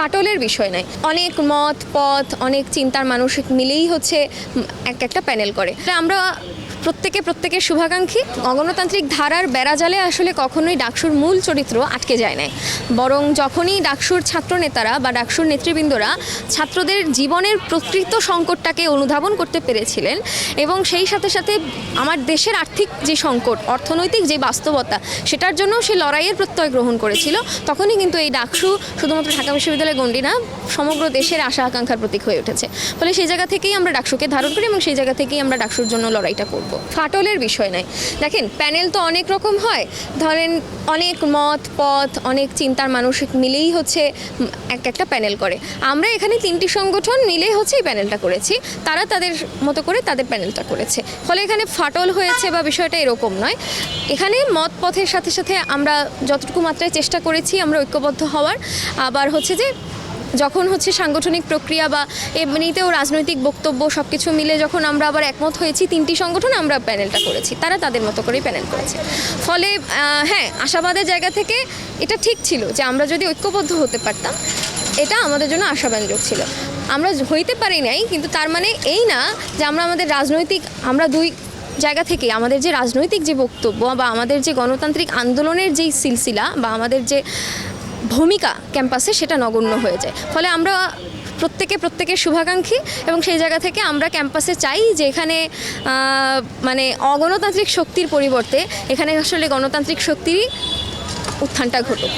ফাটলের বিষয় নাই। অনেক মত, পথ, অনেক চিন্তার মানুষ মিলেই হচ্ছে এক একটা প্যানেল করে। আমরা প্রত্যেকে প্রত্যেকের শুভাকাঙ্ক্ষী। অগণতান্ত্রিক ধারার বেড়াজালে আসলে কখনোই ডাকসুর মূল চরিত্র আটকে যায় না বরং যখনই ডাকসুর ছাত্র নেতারা বা ডাকসুর নেতৃবৃন্দরা ছাত্রদের জীবনের প্রকৃত সংকটটাকে অনুধাবন করতে পেরেছিলেন এবং সেই সাথে সাথে আমার দেশের আর্থিক যে সংকট, অর্থনৈতিক যে বাস্তবতা, সেটার জন্য সে লড়াইয়ের প্রত্যয় গ্রহণ করেছিল, তখনই কিন্তু এই ডাকসু শুধুমাত্র ঢাকা বিশ্ববিদ্যালয় গণ্ডি না, সমগ্র দেশের আশা আকাঙ্ক্ষার প্রতীক হয়ে উঠেছে। ফলে সেই জায়গা থেকেই আমরা ডাকসুকে ধারণ করি এবং সেই জায়গা থেকেই আমরা ডাকসুর জন্য লড়াইটা করব। ফাটলের বিষয় নয় দেখেন, প্যানেল তো অনেক রকম হয়। ধরেন, অনেক মত, পথ, অনেক চিন্তার মানুষ মিলেই হচ্ছে এক একটা প্যানেল করে। আমরা এখানে তিনটি সংগঠন মিলেই হচ্ছে এই প্যানেলটা করেছি। তারা তাদের মতো করে তাদের প্যানেলটা করেছে। ফলে এখানে ফাটল হয়েছে বা বিষয়টা এরকম নয়। এখানে মত, পথের সাথে সাথে আমরা যতটুকু মাত্রায় চেষ্টা করেছি, আমরা ঐক্যবদ্ধ হওয়ার। আবার হচ্ছে যে যখন হচ্ছে সাংগঠনিক প্রক্রিয়া বা এমনিতেও রাজনৈতিক বক্তব্য সব কিছু মিলে যখন আমরা আবার একমত হয়েছি, তিনটি সংগঠন আমরা প্যানেলটা করেছি। তারা তাদের মতো করেই প্যানেল করেছে। ফলে হ্যাঁ আশাবাদের জায়গা থেকে এটা ঠিক ছিল যে আমরা যদি ঐক্যবদ্ধ হতে পারতাম, এটা আমাদের জন্য আশাব্যঞ্জক ছিল। আমরা হইতে পারি নাই, কিন্তু তার মানে এই না যে আমরা আমাদের রাজনৈতিক, আমরা দুই জায়গা থেকে আমাদের যে রাজনৈতিক যে বক্তব্য বা আমাদের যে গণতান্ত্রিক আন্দোলনের যেই সিলসিলা বা আমাদের যে ভূমিকা ক্যাম্পাসে সেটা নগণ্য হয়ে যায়। ফলে আমরা প্রত্যেকে প্রত্যেকের শুভাকাঙ্ক্ষী এবং সেই জায়গা থেকে আমরা ক্যাম্পাসে চাই যে এখানে মানে অগণতান্ত্রিক শক্তির পরিবর্তে এখানে আসলে গণতান্ত্রিক শক্তিরই উত্থানটা ঘটুক।